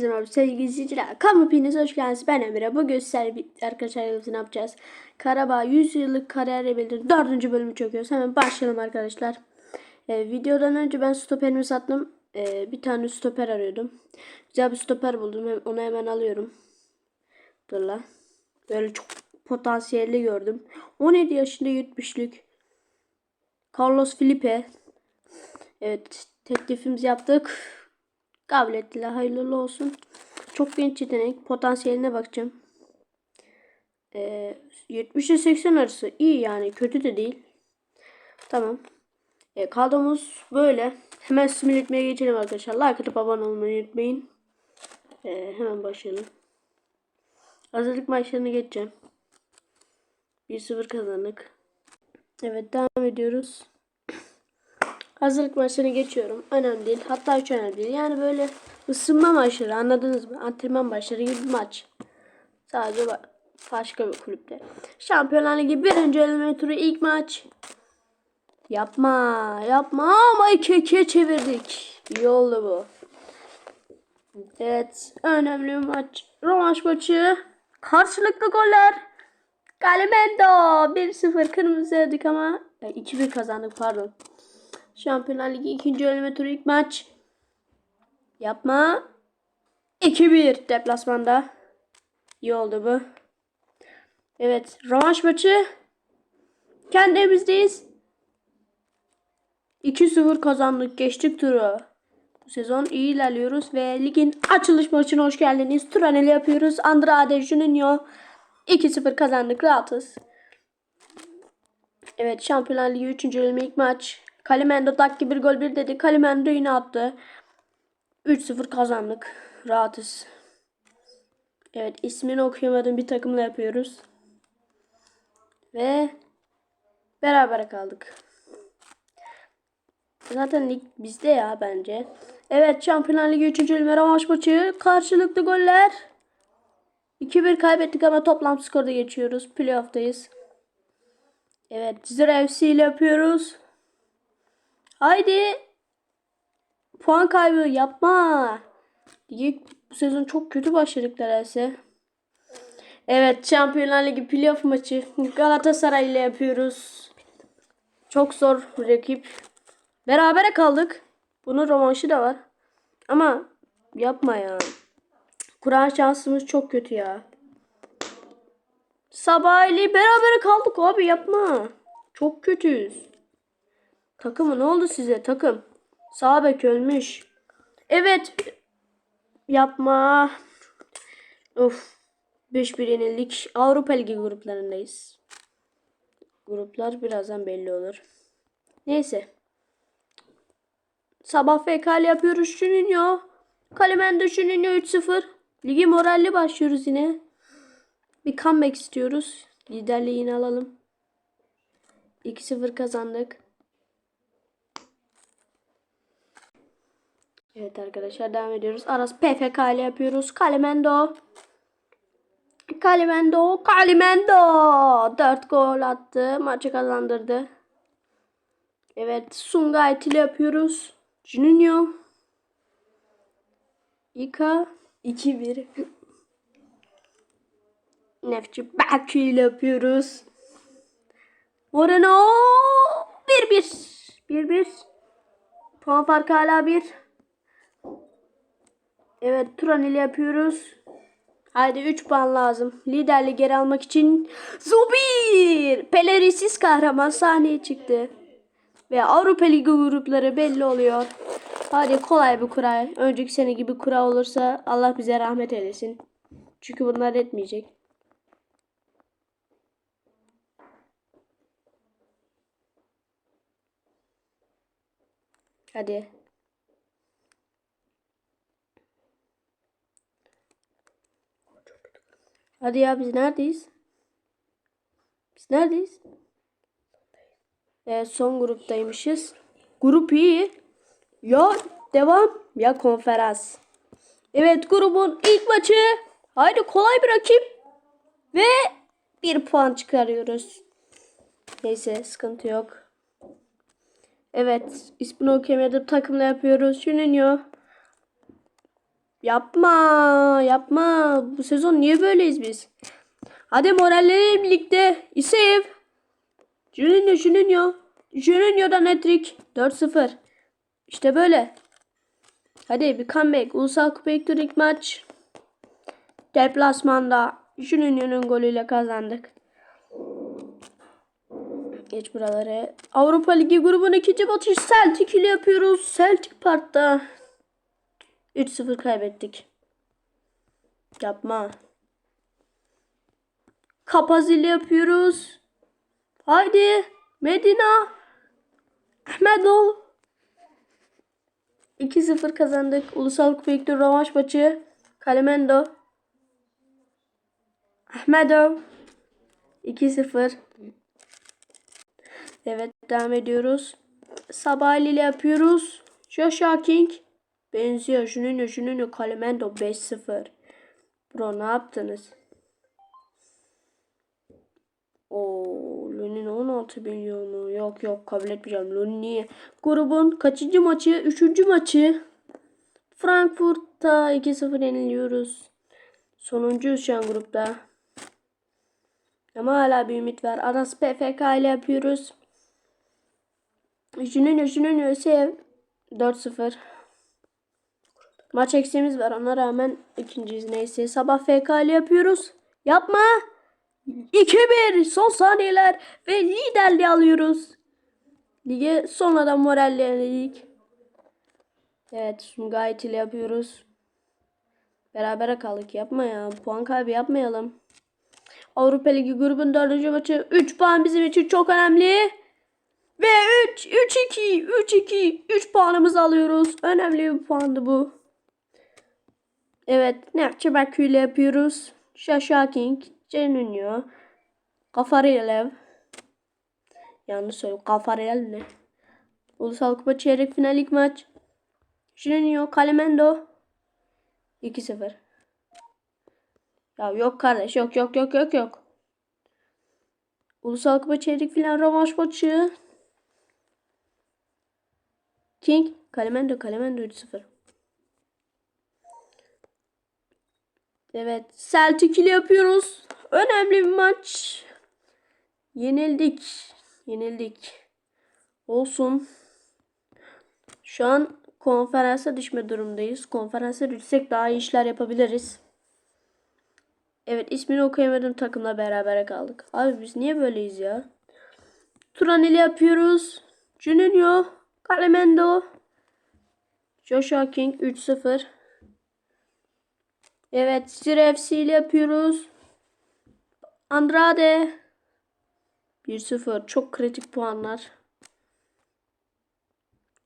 Herkese merhaba sevgili izleyiciler. Kamu hoş geldiniz. Ben Emre. Bugün sizlerle birlikte arkadaşlar ne yapacağız? Karabağ 100 yıllık kariyer bildir 4. bölümü çekiyoruz. Hemen başlayalım arkadaşlar. Ee, videodan önce ben stoperimi sattım. Ee, bir tane stoper arıyordum. Güzel bir stoper buldum. Onu hemen alıyorum. Dur la. Böyle çok potansiyelli gördüm. 17 yaşında 70'lik. Carlos Felipe. Evet teklifimizi yaptık. Kabul ettiler. Hayırlı olsun. Çok genç yetenek. Potansiyeline bakacağım. Ee, 70 ile 80 arası. iyi yani. Kötü de değil. Tamam. E, kadromuz böyle. Hemen simül etmeye geçelim arkadaşlar. Like atıp abone olmayı unutmayın. E, hemen başlayalım. Hazırlık maçlarını geçeceğim. 1-0 kazandık. Evet devam ediyoruz. Hazırlık maçlarını geçiyorum. Önemli değil. Hatta hiç önemli değil. Yani böyle ısınma maçları anladınız mı? Antrenman maçları gibi bir maç. Sadece ba- başka bir kulüpte. Şampiyonlar Ligi birinci eleme turu ilk maç. Yapma. Yapma. Ama 2-2'ye çevirdik. İyi bu. Evet. Önemli bir maç. Rövanş maçı. Karşılıklı goller. Galimendo 1-0 kırmızı yedik ama e, 2-1 kazandık pardon. Şampiyonlar Ligi ikinci eleme turu ilk maç. Yapma. 2-1 deplasmanda. İyi oldu bu. Evet. Rövanş maçı. Kendi evimizdeyiz. 2-0 kazandık. Geçtik turu. Bu sezon iyi ilerliyoruz ve ligin açılış maçına hoş geldiniz. Turaneli yapıyoruz. Andrade Juninho 2-0 kazandık. Rahatız. Evet Şampiyonlar Ligi 3. bölümü ilk maç. Kalimendo dakika bir gol bir dedi. Kalimendo yine attı. 3-0 kazandık. Rahatız. Evet ismini okuyamadığım bir takımla yapıyoruz. Ve beraber kaldık. Zaten lig bizde ya bence. Evet Şampiyonlar Ligi 3. bölümü rövanş maçı. Karşılıklı goller. 2-1 kaybettik ama toplam skorda geçiyoruz. Playoff'tayız. Evet Zira FC ile yapıyoruz. Haydi. Puan kaybı yapma. Ligi bu sezon çok kötü başladık neredeyse. Evet Şampiyonlar Ligi playoff maçı Galatasaray ile yapıyoruz. Çok zor rakip. Berabere kaldık. Bunun rövanşı da var. Ama yapma ya. Kur'an şansımız çok kötü ya. Sabahleyin berabere kaldık abi yapma. Çok kötüyüz. Takımı ne oldu size takım? Sağ bek ölmüş. Evet. Yapma. Of. 5-1 yenildik. Avrupa Ligi gruplarındayız. Gruplar birazdan belli olur. Neyse. Sabah FK'li yapıyoruz Juninho. Kalemendo Juninho 3-0. Ligi moralli başlıyoruz yine. Bir comeback istiyoruz. Liderliği yine alalım. 2-0 kazandık. Evet arkadaşlar devam ediyoruz. Aras PFK ile yapıyoruz. Kalemendo. Kalemendo. Kalemendo. 4 gol attı. Maçı kazandırdı. Evet. Sungayt ile yapıyoruz. Juninho. Ika. 2-1. Nefçi Baki ile yapıyoruz. Moreno 1-1. 1-1. Puan farkı hala 1. Evet Turan ile yapıyoruz. Haydi 3 puan lazım. Liderliği geri almak için Zubir Pelerisiz kahraman sahneye çıktı. Ve Avrupa Ligi grupları belli oluyor. Hadi kolay bir kura. Önceki sene gibi kura olursa Allah bize rahmet eylesin. Çünkü bunlar etmeyecek. Hadi. Hadi ya biz neredeyiz? Biz neredeyiz? Evet son gruptaymışız. Grup iyi. Ya devam ya konferans. Evet grubun ilk maçı. Haydi kolay bir. Ve bir puan çıkarıyoruz. Neyse sıkıntı yok. Evet ismini okuyamadım takımla yapıyoruz. Juninho. Yapma, yapma. Bu sezon niye böyleyiz biz? Hadi moralleri birlikte. İsev. Juninho, Juninho. Juninho'dan hat-trick. 4-0. İşte böyle. Hadi bir comeback. Ulusal Kupa ilk maç. Deplasmanda Juninho'nun golüyle kazandık. Geç buraları. Avrupa Ligi grubun ikinci maçı Celtic ile yapıyoruz. Celtic Park'ta. 3-0 kaybettik. Yapma. Kapaz ile yapıyoruz. Haydi. Medina. Ahmedov. 2-0 kazandık. Ulusal Kupa ilk tur rövanş maçı. Kalemendo. Ahmedov. 2-0. Evet devam ediyoruz. Sabahli ile yapıyoruz. Joshua King. Benziyor. Şunun şunun Kalemendo 5-0. Bro ne yaptınız? Oo, Lunin 16 milyonu. Yok yok kabul etmeyeceğim. Lunin niye? Grubun kaçıncı maçı? Üçüncü maçı. Frankfurt'ta 2-0 yeniliyoruz. Sonuncuyuz şu an grupta. Ama hala bir ümit var. Aras PFK ile yapıyoruz. Jünün Jünün sev 4-0. Maç eksiğimiz var. Ona rağmen ikinciyiz. Neyse. Sabah FK ile yapıyoruz. Yapma. 2-1. Son saniyeler. Ve liderliği alıyoruz. Lige sonradan morallendik. Evet. Sumgayet ile yapıyoruz. Berabere kaldık. Yapma ya. Puan kaybı yapmayalım. Avrupa Ligi grubun dördüncü maçı. 3 puan bizim için çok önemli. Ve 3 3 2 3 2 3 puanımızı alıyoruz. Önemli bir puandı bu. Evet, Nerçe Bakü ile yapıyoruz. Shasha King, Cenunyo, Kafarelev. Yanlış söyledim. Kafarelev ne? Ulusal Kupa çeyrek final ilk maç. Cenunyo, Kalemendo. 2-0. Ya yok kardeş, yok yok yok yok yok. Ulusal Kupa çeyrek final rövanş maçı. King, Kalemendo, Kalemendo 3-0. Evet, Celtic ile yapıyoruz. Önemli bir maç. Yenildik. Yenildik. Olsun. Şu an konferansa düşme durumdayız. Konferansa düşsek daha iyi işler yapabiliriz. Evet ismini okuyamadığım takımla beraber kaldık. Abi biz niye böyleyiz ya? Turan ile yapıyoruz. Juninho. Calemendo. Joshua King 3-0. Evet, Sir ile yapıyoruz. Andrade 1-0. Çok kritik puanlar.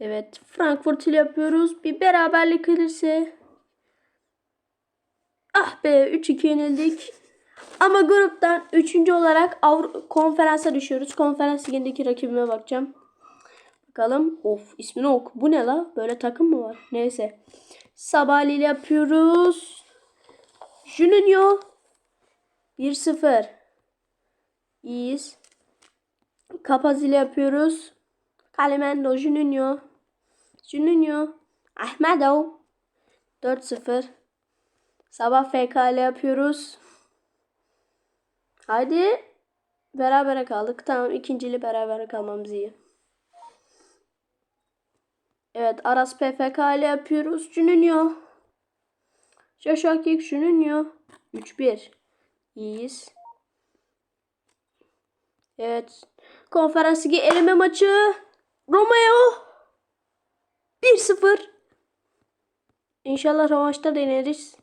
Evet, Frankfurt ile yapıyoruz. Bir beraberlik gelirse. Ah be, 3-2 yenildik. Ama gruptan 3. olarak Avru konferansa düşüyoruz. Konferans ligindeki rakibime bakacağım. Bakalım. Of ismini oku. Bu ne la? Böyle takım mı var? Neyse. Sabahli ile yapıyoruz. Juninho 1-0. İyiyiz. Kapaz ile yapıyoruz. Kalemendo Juninho. Juninho. Ahmedov 4-0. Sabah FK ile yapıyoruz. Haydi. Berabere kaldık. Tamam ikincili berabere kalmamız iyi. Evet Aras PFK ile yapıyoruz. Juninho. Joshua King Juninho. 3-1. İyiyiz. Evet. Konferans ligi eleme maçı. Romeo. 1-0. İnşallah rövanşta deneriz.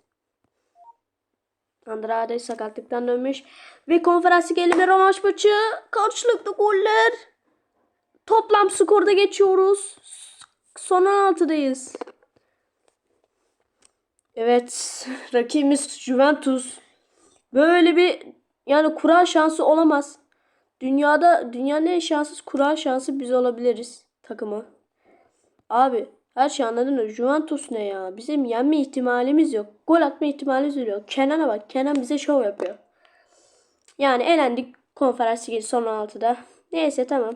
Andrade sakatlıktan dönmüş. Ve konferans ligi eleme rövanş maçı. Karşılıklı goller. Toplam skorda geçiyoruz. Son 16'dayız. Evet. Rakibimiz Juventus. Böyle bir yani kura şansı olamaz. Dünyada dünyanın en şanssız kura şansı biz olabiliriz takımı. Abi her şey anladın mı? Juventus ne ya? Bizim yenme ihtimalimiz yok. Gol atma ihtimalimiz yok. Kenan'a bak. Kenan bize şov yapıyor. Yani elendik konferans ligi son 16'da. Neyse tamam.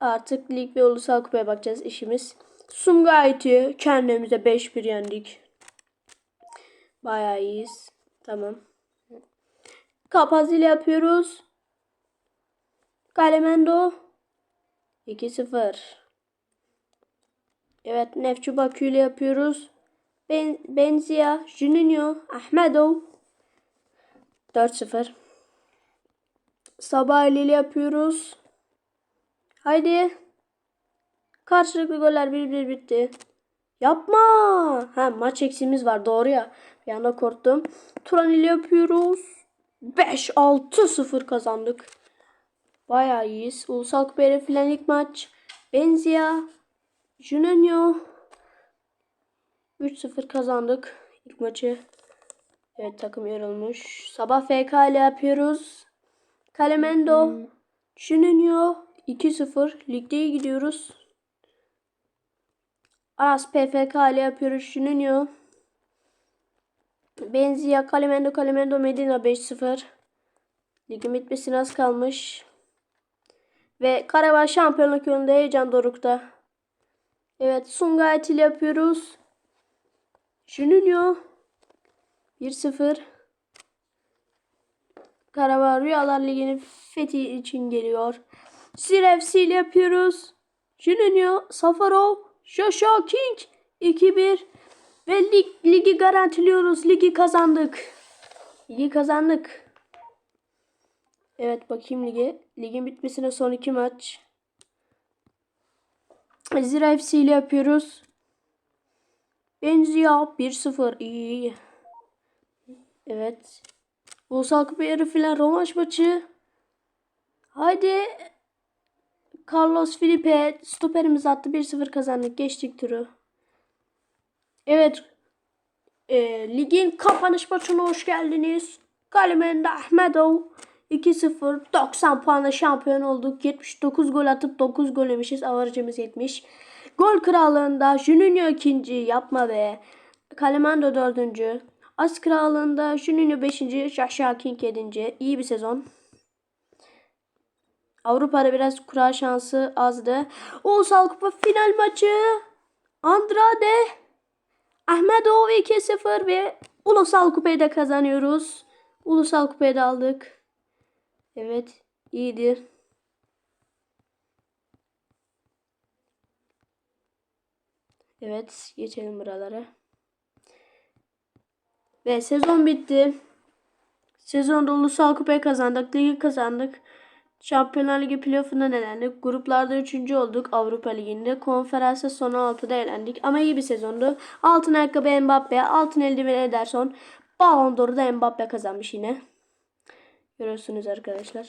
Artık lig ve ulusal kupaya bakacağız işimiz. Sumgayit'i kendimize 5-1 yendik. Bayağı iyiyiz. Tamam. Kapazil yapıyoruz. Kalemendo 2-0. Evet Nefçi Bakü ile yapıyoruz. Ben, Benzia, Juninho, Ahmedov 4-0. Sabahli ile yapıyoruz. Haydi. Karşılıklı goller 1-1 bitti. Yapma. Ha maç eksiğimiz var doğru ya. Bir anda korktum. Turan ile yapıyoruz. 5-6-0 kazandık. Bayağı iyiyiz. Ulusal Kupayla filan ilk maç. Benzia. Juninho. 3-0 kazandık ilk maçı. Evet takım yorulmuş. Sabah FK ile yapıyoruz. Kalemendo. Juninho. 2-0. Ligde iyi gidiyoruz. Aras PFK ile yapıyoruz. Juninho. Benzia, Kalemendo, Kalemendo, Medina 5-0. Ligin bitmesine az kalmış. Ve Karabağ şampiyonluk yolunda heyecan dorukta. Evet Sungayet ile yapıyoruz. Juninho 1-0. Karabağ Rüyalar Ligi'nin fethi için geliyor. Sirevsi ile yapıyoruz. Juninho, Safarov, Joshua King 2-1. Ve lig, ligi garantiliyoruz. Ligi kazandık. Ligi kazandık. Evet bakayım lige. Ligin bitmesine son iki maç. Zira FC ile yapıyoruz. Benzia 1-0. İyi iyi. Evet. Ulusal Kupa yarı filan romaş maçı. Haydi. Carlos Felipe stoperimiz attı. 1-0 kazandık. Geçtik turu. Evet. E, ligin kapanış maçına hoş geldiniz. Kalemende Ahmedov 2-0 90 puanla şampiyon olduk. 79 gol atıp 9 gol yemişiz. Avarajımız 70. Gol krallığında Juninho ikinci yapma ve Kalemando dördüncü. As krallığında Juninho beşinci. King yedinci. İyi bir sezon. Avrupa'da biraz kura şansı azdı. Ulusal Kupa final maçı. Andrade Ahmedov 2-0 ve Ulusal Kupayı da kazanıyoruz. Ulusal Kupayı da aldık. Evet, iyidir. Evet, geçelim buralara. Ve sezon bitti. Sezonda Ulusal Kupayı kazandık, ligi kazandık. Şampiyonlar Ligi playoff'undan elendik. Gruplarda 3. olduk Avrupa Ligi'nde. Konferansa son 6'da elendik. Ama iyi bir sezondu. Altın ayakkabı Mbappe, altın eldiven Ederson. Ballon d'Or'u da Mbappe kazanmış yine. Görüyorsunuz arkadaşlar.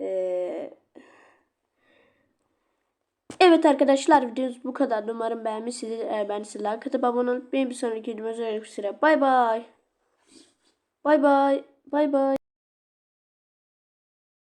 Ee... Evet arkadaşlar videomuz bu kadar. Umarım beğenmişsiniz. Eğer beğendiyseniz like atıp abone olup bir sonraki videomuzda görüşmek üzere. Bay bay. Bay bay. Bay bay.